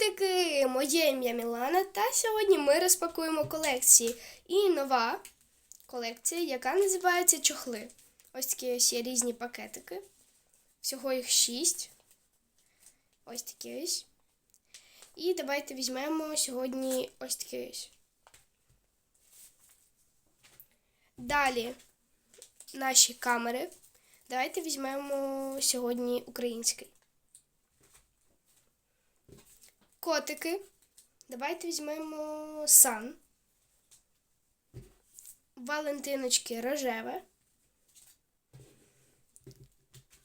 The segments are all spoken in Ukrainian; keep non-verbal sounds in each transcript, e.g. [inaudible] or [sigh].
Привітики! Моє ім'я Мілана, та сьогодні ми розпакуємо колекції. І нова колекція, яка називається чохли. Ось такі ось є різні пакетики. Всього їх шість. Ось такі ось. І давайте візьмемо сьогодні ось такі ось. Далі наші камери. Давайте візьмемо сьогодні український. Котики. Давайте візьмемо сан. Валентиночки рожеве.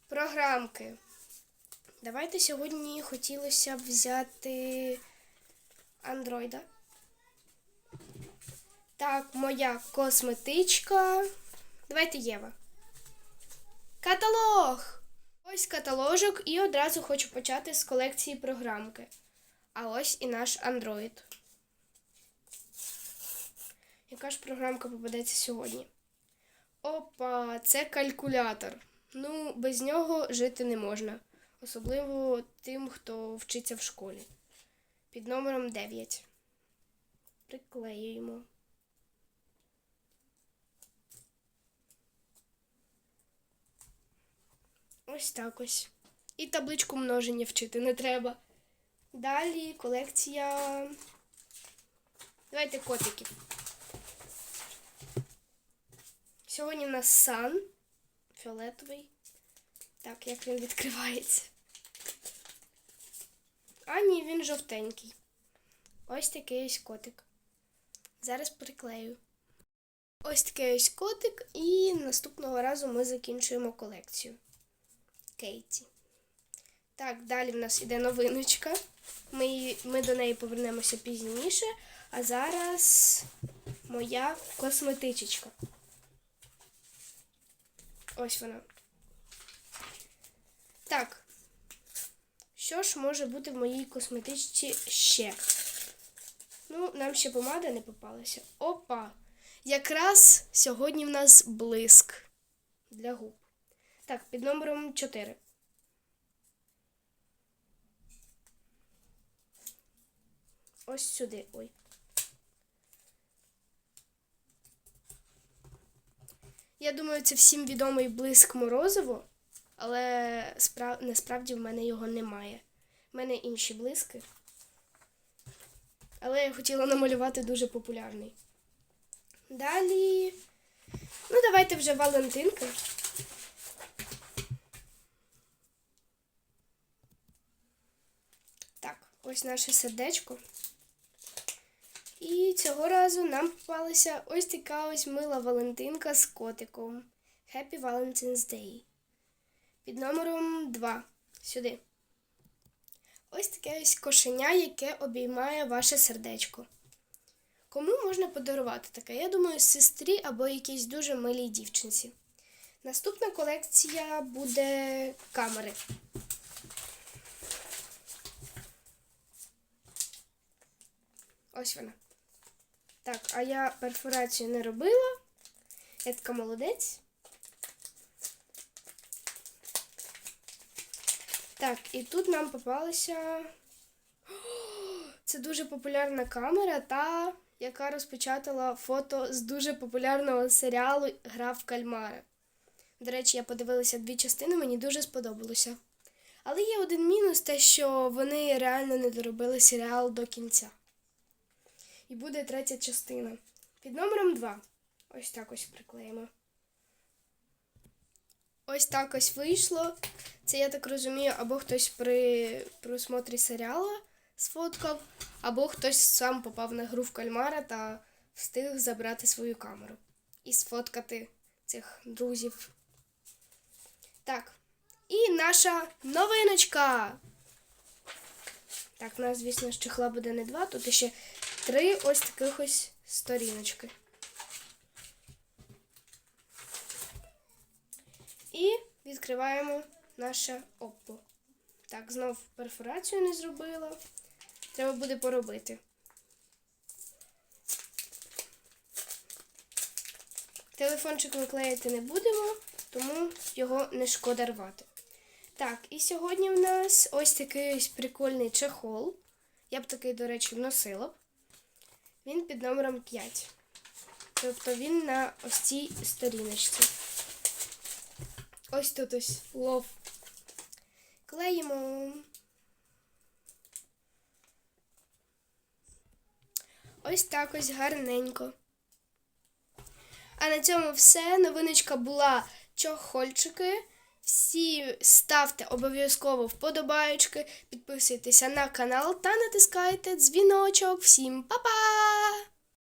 Програмки. Давайте сьогодні хотілося б взяти андроїда. Так, моя косметичка. Давайте Єва. Каталог! Ось каталожок, і одразу хочу почати з колекції програмки. А ось і наш Android. Яка ж програмка попадеться сьогодні? Опа, це калькулятор. Ну, без нього жити не можна. Особливо тим, хто вчиться в школі. Під номером 9. Приклеюємо. Ось так ось. І табличку множення вчити не треба. Далі колекція. Давайте котиків. Сьогодні у нас сан фіолетовий. Так, як він відкривається. А, ні, він жовтенький. Ось такий ось котик. Зараз приклею. Ось такий ось котик, і наступного разу ми закінчуємо колекцію. Кейті. Так, далі в нас іде новиночка. Ми, ми до неї повернемося пізніше. А зараз моя косметичечка. Ось вона. Так. Що ж може бути в моїй косметичці ще? Ну, нам ще помада не попалася. Опа! Якраз сьогодні в нас блиск для губ. Так, під номером 4. Ось сюди. Ой. Я думаю, це всім відомий блиск морозиво, але справ... насправді в мене його немає. В мене інші блиски. Але я хотіла намалювати дуже популярний. Далі. Ну, давайте вже Валентинка. Так, ось наше сердечко. І цього разу нам попалася ось така ось мила Валентинка з котиком. Happy Valentine's Day. Під номером 2. Сюди. Ось таке ось кошеня, яке обіймає ваше сердечко. Кому можна подарувати таке? Я думаю, сестрі або якійсь дуже милій дівчинці. Наступна колекція буде камери. Ось вона. Так, а я перфорацію не робила. Я така молодець. Так, і тут нам попалася. [gasps] Це дуже популярна камера, та яка розпечатала фото з дуже популярного серіалу Гра в кальмара. До речі, я подивилася дві частини, мені дуже сподобалося. Але є один мінус, те, що вони реально не доробили серіал до кінця. І буде третя частина. Під номером 2. Ось так ось приклеїмо. Ось так ось вийшло. Це, я так розумію, або хтось при просмотрі серіалу сфоткав, або хтось сам попав на гру в кальмара та встиг забрати свою камеру і сфоткати цих друзів. Так. І наша новиночка. Так, у нас, звісно, ж чехла буде не два, тут ще три ось таких ось сторіночки. І відкриваємо наше Oppo. Так, знов перфорацію не зробила. Треба буде поробити. Телефончик ми клеїти не будемо, тому його не шкода рвати. Так, і сьогодні в нас ось такий ось прикольний чехол. Я б такий, до речі, носила. Він під номером 5. Тобто він на ось цій сторіночці. Ось тут ось лов. Клеїмо. Ось так ось гарненько. А на цьому все. Новиночка була чохольчики. Всі ставте обов'язково вподобаючки, підписуйтеся на канал та натискайте дзвіночок. Всім па-па!